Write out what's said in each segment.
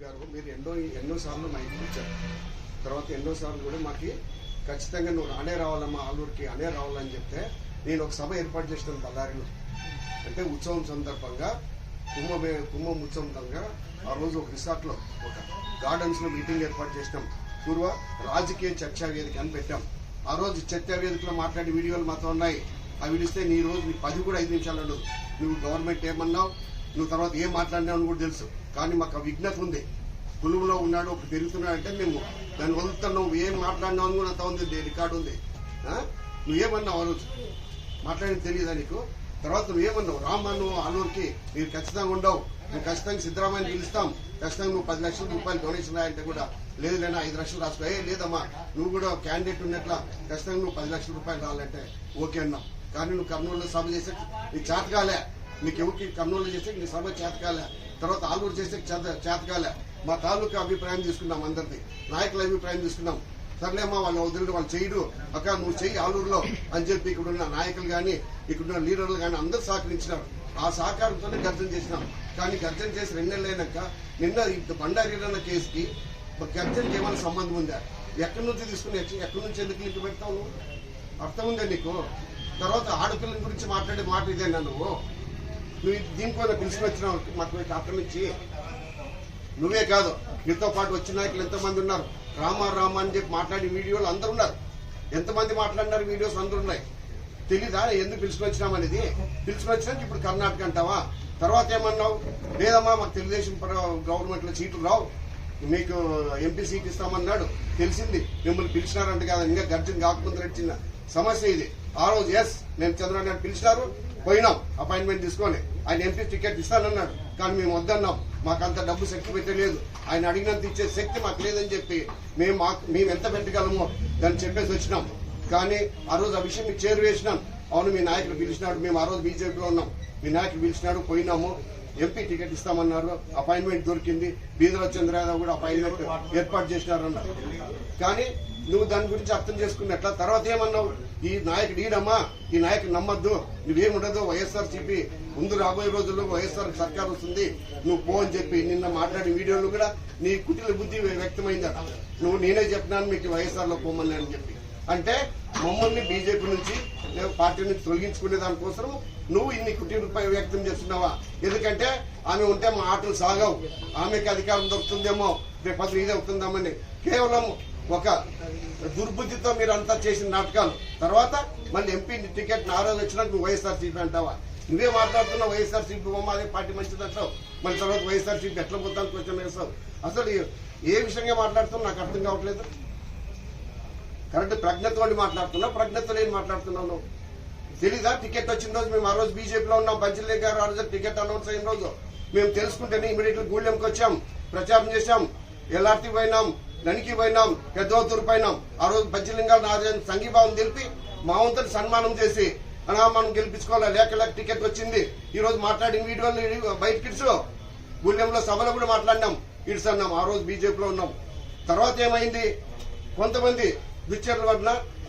గారు మీరు ఎన్నో ఎన్నో సార్లు మా ఇంటికి వచ్చారు. తర్వాత ఎన్నో సార్లు కూడా మాకు ఖచ్చితంగా నువ్వు అనే రావాలమ్మా ఆలూరుకి అనే రావాలని చెప్తే నేను ఒక సభ ఏర్పాటు చేసినాను బళ్ళారిలో. అంటే ఉత్సవం సందర్భంగా కుంభ కుంభం ఉత్సవంగా ఆ రోజు ఒక రిసార్ట్లో ఒక గార్డెన్స్లో మీటింగ్ ఏర్పాటు చేసినాం. పూర్వ రాజకీయ చర్చా వేదిక అని పెట్టాం. ఆ రోజు చర్చా వేదికలో మాట్లాడే వీడియోలు మాత్రం ఉన్నాయి. అవి ఇస్తే నీ రోజు నీ పది కూడా ఐదు నిమిషాలు నువ్వు గవర్నమెంట్ ఏమన్నావు? నువ్వు తర్వాత ఏం మాట్లాడినావు అని కూడా తెలుసు. కానీ మాకు ఆ విజ్ఞత ఉంది. కులువులో ఉన్నాడు ఒకటి పెరుగుతున్నాడు అంటే మేము దాన్ని వదులుతాను నువ్వు ఏం మాట్లాడినావు అని కూడా అంత ఉంది. రికార్డు ఉంది. నువ్వేమన్నావు ఆ రోజు? మాట్లాడింది తెలియదా నీకు? తర్వాత నువ్వేమన్నావు రామన్ను నువ్వు ఆలూరుకి మీరు ఖచ్చితంగా ఉండవు. మేము ఖచ్చితంగా సిద్ధరామయ్యని పిలుస్తాం. ఖచ్చితంగా నువ్వు పది లక్షల రూపాయలు డొనేషన్ రాయంటే కూడా లేదు లేనా ఐదు లక్షలు రాసుకో. ఏ లేదమ్మా. నువ్వు కూడా క్యాండిడేట్ ఉన్నట్ల ఖచ్చితంగా నువ్వు పది లక్షల రూపాయలు రావాలంటే ఓకే అన్నావు. కానీ నువ్వు కర్నూలులో సభ చేసే నీకు చేతకాలే. నీకు ఎవరికి కర్నూలు చేస్తే నీ సభ చేతకాలే. తర్వాత ఆలూరు చేస్తే చేత చేతకాలే. మా తాలూకా అభిప్రాయం తీసుకున్నాం అందరిది. నాయకుల అభిప్రాయం తీసుకున్నాం సర్లేమ్మా వాళ్ళు వదిలిడు వాళ్ళు చేయడు. అక్క నువ్వు చెయ్యి ఆలూరులో అని చెప్పి ఇక్కడ ఉన్న నాయకులు కానీ ఇక్కడున్న లీడర్లు కానీ అందరూ సహకరించినారు. ఆ సహకారంతోనే గర్జన చేసినాం. కానీ గర్జన చేసి రెండేళ్ళు అయినాక నిన్న ఈ బండారి అన్న కేసుకి గర్జనకి ఏమైనా సంబంధం ఉందా? ఎక్కడి నుంచి తీసుకుని ఎక్కడి నుంచి ఎందుకు లింక్ పెడతావు నువ్వు? అర్థం ఉందా నీకు? తర్వాత ఆడపిల్లల గురించి మాట్లాడే మాట ఇదేనా నువ్వు? నువ్వు దీనిపైన పిలుచుకుని వచ్చినావు మాకు ఆక్రమించి నువ్వే కాదు నీతో పాటు వచ్చిన నాయకులు ఎంతమంది ఉన్నారు. రామా రామా అని చెప్పి మాట్లాడే వీడియోలు అందరు ఉన్నారు. ఎంతమంది మాట్లాడినారు వీడియోస్ అందరు ఉన్నాయి. తెలీదా? ఎందుకు పిలుచుకుని వచ్చినామనేది పిలుచుకుని వచ్చినాక ఇప్పుడు కర్ణాటక అంటావా? తర్వాత ఏమన్నావు? లేదమ్మా మాకు తెలుగుదేశం గవర్నమెంట్లో సీట్లు రావు. మీకు ఎంపీ సీట్ ఇస్తామన్నాడు. తెలిసింది. మిమ్మల్ని పిలిచినారంట కదా. ఇంకా గర్జన కాకముందు చిన్న సమస్య ఇది. ఆ రోజు ఎస్ నేను చంద్రబాబు నాయుడు పిలిచినారు. పోయినాం అపాయింట్మెంట్ తీసుకొని. ఆయన ఎంపీ టికెట్ ఇస్తానన్నాడు. కానీ మేము వద్దన్నాం. మాకు అంత డబ్బు శక్తి పెట్టలేదు ఆయన అడిగినంత ఇచ్చే శక్తి మాకు లేదని చెప్పి మేము మాకు మేము ఎంత పెట్టగలమో దాన్ని చెప్పేసి వచ్చినాం. కానీ ఆ రోజు ఆ విషయం మీకు చేరువేసినాం. అవును మీ నాయకుడు పిలిచినాడు. మేము ఆ రోజు బీజేపీలో ఉన్నాం. మీ నాయకుడు పిలిచినాడు పోయినాము. ఎంపీ టికెట్ ఇస్తామన్నారు అపాయింట్మెంట్ దొరికింది. బీదల చంద్రయాదవ్ కూడా అపాయింట్మెంట్ ఏర్పాటు చేసినారన్నారు. కానీ నువ్వు దాని గురించి అర్థం చేసుకున్నట్ల తర్వాత ఏమన్నావు? ఈ నాయకుడు ఈడమ్మా ఈ నాయకుడు నమ్మద్దు నువ్వేముండదు వైఎస్ఆర్ సిపి ముందు రాబోయే రోజుల్లో వైఎస్ఆర్ సర్కార్ వస్తుంది. నువ్వు పో అని చెప్పి నిన్న మాట్లాడిన వీడియోలు కూడా నీ కుటిల బుద్ధి వ్యక్తమైందట నువ్వు నేనే చెప్పినాను మీకు వైఎస్ఆర్లో పోమని అని చెప్పి. అంటే మమ్మల్ని బీజేపీ నుంచి పార్టీ నుంచి తొలగించుకునే దానికోసం నువ్వు ఇన్ని కుటీరుపై రూపాయలు వ్యక్తం చేస్తున్నావా? ఎందుకంటే ఆమె ఉంటే మా ఆటలు సాగవు. ఆమెకి అధికారం దొరుకుతుందేమో రేపటి ఇది అవుతుందామని. కేవలం ఒక దుర్బుద్ధితో మీరు అంతా చేసిన నాటకాలు. తర్వాత మళ్ళీ ఎంపీ టికెట్ నా రోజు వచ్చినాక నువ్వు వైఎస్ఆర్సీపీ అంటావా? నువ్వే మాట్లాడుతున్నావు వైఎస్ఆర్సీపీ బొమ్మ అదే పార్టీ మంచిది అంటావు. మళ్ళీ తర్వాత వైఎస్ఆర్సీపీ ఎట్లా పోతాను క్వశ్చన్ వేస్తావు. అసలు ఏ విషయంగా మాట్లాడుతున్నావు నాకు అర్థం కావట్లేదు. కరెక్ట్ ప్రజ్ఞతో మాట్లాడుతున్నావు ప్రజ్ఞతో నేను మాట్లాడుతున్నాను. తెలీదా? టికెట్ వచ్చిన రోజు మేము ఆ రోజు బీజేపీలో ఉన్నాం పంచలే గారు ఆ రోజు టికెట్ అనౌన్స్ అయిన రోజు. మేము తెలుసుకుంటేనే ఇమీడియట్ గూళ్ళెంకి వచ్చాం ప్రచారం చేశాం ఎల్ఆర్టీ పోయినాం ననికి పోయినాం పెద్దవతూరు పోయినాం. ఆ రోజు పంచలింగాలు నారాయణ సంఘీభావం తెలిపి మా వంతుని సన్మానం చేసి అనా మనం గెలిపించుకోవాలి? లేక లేక టికెట్ వచ్చింది. ఈ రోజు మాట్లాడిన వీడియోలు బయట కిడ్స్ గుళ్ళెంలో సభలో కూడా మాట్లాడినాం. ఇడ్స్ అన్నాం ఆ రోజు బీజేపీలో ఉన్నాం. తర్వాత ఏమైంది? కొంతమంది విచ్చర్ల వల్ల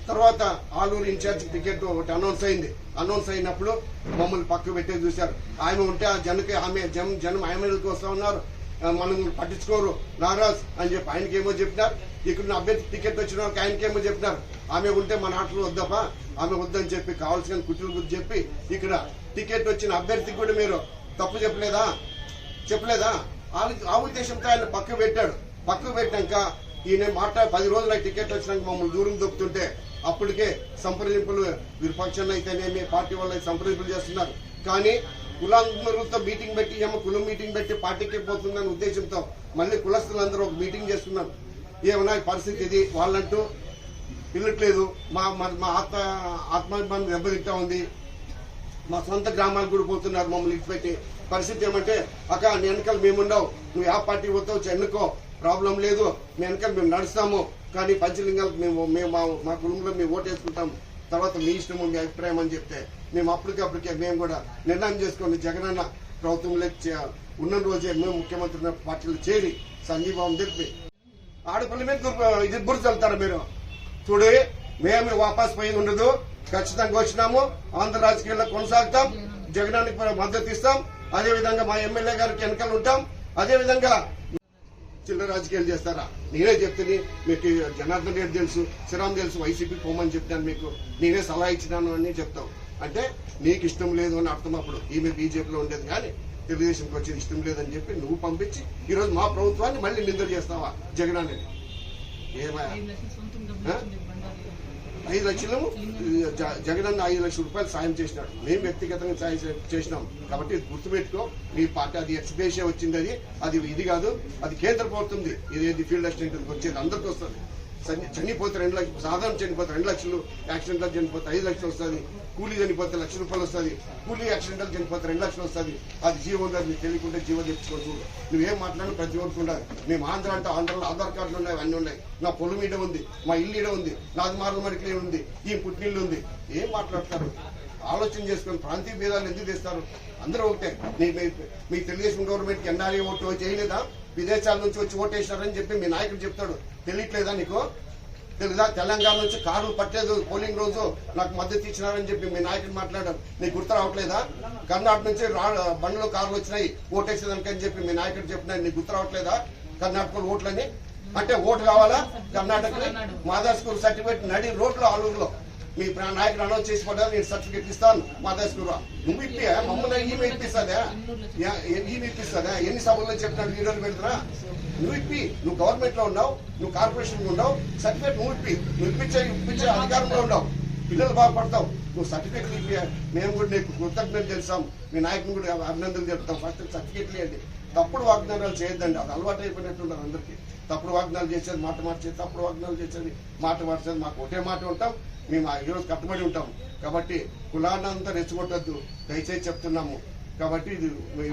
తర్వాత ఆలూరు ఇన్ఛార్జ్ టికెట్ ఒకటి అనౌన్స్ అయింది. అనౌన్స్ అయినప్పుడు మమ్మల్ని పక్క పెట్టే చూశారు. ఆమె ఉంటే ఆ జనకి ఆమె జనం జనం ఆమెలకు వస్తా ఉన్నారు. మనం పట్టించుకోరు. నారాజ్ అని చెప్పి ఆయనకేమో చెప్పినారు. ఇక్కడ అభ్యర్థి టికెట్ వచ్చిన వాళ్ళకి ఆయనకేమో చెప్పినారు. ఆమె ఉంటే మన ఆటలు వద్దపా ఆమె వద్దని చెప్పి కావాల్సిన కుట్రలు గురించి చెప్పి ఇక్కడ టికెట్ వచ్చిన అభ్యర్థికి కూడా మీరు తప్పు చెప్పలేదా? చెప్పలేదా? ఆ ఆ ఉద్దేశంతో ఆయన పక్క పెట్టాడు. పక్క పెట్టాక ఈయన మాట్లాడి పది రోజుల టికెట్ వచ్చినాక మమ్మల్ని దూరం దొక్కుతుంటే అప్పటికే సంప్రదింపులు విపక్షంలో అయితేనేమి పార్టీ వాళ్ళకి సంప్రదింపులు చేస్తున్నారు. కానీ కులాంగులతో మీటింగ్ పెట్టి ఏమో కులం మీటింగ్ పెట్టి పార్టీకి పోతుందనే ఉద్దేశంతో మళ్ళీ కులస్తులందరూ ఒక మీటింగ్ చేస్తున్నారు. ఏమన్నా పరిస్థితి ఇది? వాళ్ళంటూ పిల్లట్లేదు. మా మా- ఆత్మ ఆత్మాభిమానం దెబ్బతింటా ఉంది. మా సొంత గ్రామాలకు కూడా పోతున్నారు మమ్మల్ని ఇచ్చిపెట్టి. పరిస్థితి ఏమంటే అక్క ఎన్నికలు వెనకాల మేముండవు నువ్వు ఆ పార్టీ పోతావు? ఎన్నుకో ప్రాబ్లం లేదు మీ వెనకాల మేము నడుస్తాము కానీ పంచలింగాలకు మేము మేము మా- కుటుంబంలో మేము ఓటు వేసుకుంటాం తర్వాత మీ ఇష్టము మీ అభిప్రాయం అని చెప్తే మేము అప్పటికప్పటికే మేము కూడా నిర్ణయం చేసుకొని జగనన్న ప్రభుత్వంలో చే- ఉన్న రోజే మేము ముఖ్యమంత్రి పార్టీలు చేరి సంఘీభావం తెలిపి ఆడపిల్ల మీద ఇది బుర్ర చల్లుతారు మీరు? చూడు మేము వాపస్ పోయి ఉండదు. ఖచ్చితంగా వచ్చినాము. ఆంధ్ర రాజకీయాల్లో కొనసాగుతాం. జగనానికి మద్దతు ఇస్తాం. అదేవిధంగా మా ఎమ్మెల్యే గారికి వెనకాల ఉంటాం. అదేవిధంగా చిల్లర రాజకీయాలు చేస్తారా? నేనే చెప్తే మీకు జనార్దన్ రెడ్డి తెలుసు శ్రీరామ్ తెలుసు వైసీపీ పోమని చెప్తాను మీకు. నేనే సలహా ఇచ్చినాను అని చెప్తావు. అంటే నీకు ఇష్టం లేదు అని అర్థం అప్పుడు. ఈమె బీజేపీలో ఉండేది కానీ తెలుగుదేశంకి వచ్చేది ఇష్టం లేదని చెప్పి నువ్వు పంపించి ఈరోజు మా ప్రభుత్వాన్ని మళ్ళీ నిందలు చేస్తావా జగన్ అనేది? ఏమయ్యా? ఐదు ఐదు లక్షలు జగనన్న ఐదు లక్షల రూపాయలు సాయం చేసినాడు. మేము వ్యక్తిగతంగా సాయం చేసినాం. కాబట్టి గుర్తుపెట్టుకో మీ పార్టీ అది ఎక్స్బేషే వచ్చింది అది అది ఇది కాదు అది కేంద్ర ప్రభుత్వంది. ఇది ఫీల్డ్ అసిస్టెంట్ వచ్చేది అందరికి వస్తుంది. చనిపోతే రెండు లక్షలు సాధారణ చనిపోతే రెండు లక్షలు యాక్సిడెంటల్ చనిపోతే ఐదు లక్షలు వస్తుంది కూలీ చనిపోతే లక్ష రూపాయలు వస్తుంది కూలీ యాక్సిడెంటల్ చనిపోతే రెండు లక్షలు వస్తుంది. అది జీవో ఉండదు నీకు తెలియకుండా జీవో తెచ్చుకోవచ్చు నువ్వేం మాట్లాడినా ప్రతి ఒక్కరు ఉండదు మేము ఆంధ్ర అంటే ఆంధ్రలో ఆధార్ కార్డులు ఉన్నాయి అన్నీ ఉన్నాయి. నా పొలం ఈడ ఉంది మా ఇల్లు ఈడ ఉంది నాది మార్ల మరికి ఉంది ఈ పుట్టినిల్లు ఉంది. ఏం మాట్లాడతారు? ఆలోచన చేసుకుని ప్రాంతీయ భేదాలు ఎందుకు తెస్తారు? అందరూ ఒకటే. మీ తెలుగుదేశం గవర్నమెంట్కి ఎన్ఆర్ఏ ఓటు చేయలేదా? విదేశాల నుంచి వచ్చి ఓటేసినారని చెప్పి మీ నాయకుడు చెప్తాడు. తెలియట్లేదా నీకు? తెలుదా? తెలంగాణ నుంచి కారు పట్టలేదు పోలింగ్ రోజు నాకు మద్దతు ఇచ్చినారని చెప్పి మీ నాయకుడు మాట్లాడారు. నీకు గుర్తు రావట్లేదా? కర్ణాటక నుంచి బండ్లు కార్లు వచ్చినాయి ఓటేసేదానికి అని చెప్పి మీ నాయకుడు చెప్పిన నీకు గుర్తు రావట్లేదా? కర్ణాటకలో ఓట్లని? అంటే ఓటు కావాలా? కర్ణాటకలో మాదర్ స్కూల్ సర్టిఫికేట్ నడి రోడ్లో ఆలూరులో. మీ ప్ర- నాయకుడు అనౌన్స్ చేసి నేను సర్టిఫికేట్ ఇస్తాను. మా దశకురా నువ్వు ఇప్పి మమ్మల్ని ఈమె ఇప్పిస్తుందా? ఈమె ఇప్పిస్తుందా? ఎన్ని సభల్లో చెప్పినాడు ఈరోజు పెడతారా? నువ్వు ఇప్పి నువ్వు గవర్నమెంట్లో ఉన్నావు నువ్వు కార్పొరేషన్లో ఉన్నావు సర్టిఫికేట్ నువ్వు ఇప్పి నువ్వు ఇప్పించే ఇప్పించే అధికారంలో ఉన్నావు. పిల్లలు బాగుపడతావు. నువ్వు సర్టిఫికేట్ ఇప్పి మేము కూడా నీకు కృతజ్ఞతలు తెలుసాం మీ నాయకుని కూడా అభినందనలు చెప్తాం. ఫస్ట్ సర్టిఫికేట్లు ఇవ్వండి. తప్పుడు వాగ్దానాలు చేయొద్దండి. అది అలవాటు అయిపోయినట్టున్నారు అందరికీ. తప్పుడు వాగ్దానాలు చేసేది మాట మార్చేది తప్పుడు వాగ్దానాలు చేసేది మాట మార్చేది మాకు ఒకటే మాట ఉంటాం. మేము ఈరోజు కట్టుబడి ఉంటాం కాబట్టి కులాన్నంతా రెచ్చగొట్టద్దు. దయచేసి చెప్తున్నాము. కాబట్టి ఇది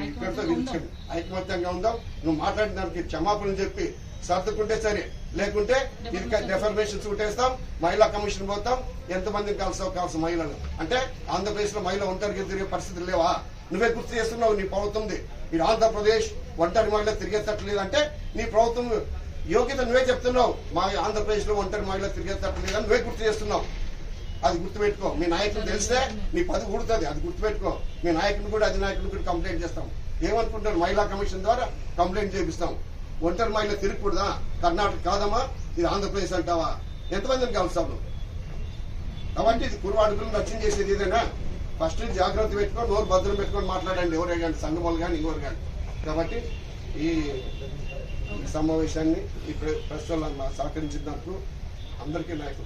ఇక్కడితో విడిచండి ఐకమత్యంగా ఉందాం. నువ్వు మాట్లాడిన దానికి క్షమాపణ చెప్పి సర్దుకుంటే సరే. లేకుంటే ఇది డెఫర్మేషన్ చూటేస్తాం మహిళా కమిషన్ పోతాం. ఎంతమందిని కలుస్తావు? కాల్సిన మహిళలు. అంటే ఆంధ్రప్రదేశ్లో మహిళ ఒంటరికి తిరిగే పరిస్థితులు లేవా? నువ్వే గుర్తు చేస్తున్నావు నీ ప్రభుత్వంది ఇది ఆంధ్రప్రదేశ్ ఒంటరి మహిళ తిరిగేటట్లేదు అంటే నీ ప్రభుత్వం యోగ్యత నువ్వే చెప్తున్నావు. మా ఆంధ్రప్రదేశ్లో ఒంటరి మహిళ తిరిగేటట్లేదు అని నువ్వే గుర్తు చేస్తున్నావు. అది గుర్తుపెట్టుకో. మీ నాయకుడు తెలిస్తే నీ పది ఊడుతుంది. అది గుర్తుపెట్టుకో. మీ నాయకుని కూడా అధినాయకుని కూడా కంప్లైంట్ చేస్తాం. ఏమనుకుంటారు మహిళా కమిషన్ ద్వారా కంప్లైంట్ చేపిస్తాం. ఒంటరి మహిళ తిరగకూడదా కర్ణాటక కాదమ్మా ఇది ఆంధ్రప్రదేశ్ అంటావా? ఎంతమందిని కలుస్తావు నువ్వు? కాబట్టి ఇది కురువాడుకులు రక్షణ చేసేది ఏదైనా? ఫస్ట్ జాగ్రత్త పెట్టుకొని నోరు భద్రం పెట్టుకొని మాట్లాడండి. ఎవరే కానీ సంఘం కానీ ఎవరు కానీ. కాబట్టి ఈ సమావేశాన్ని ఈ ప్రస్తుతం వాళ్ళు అందరికీ నా యొక్క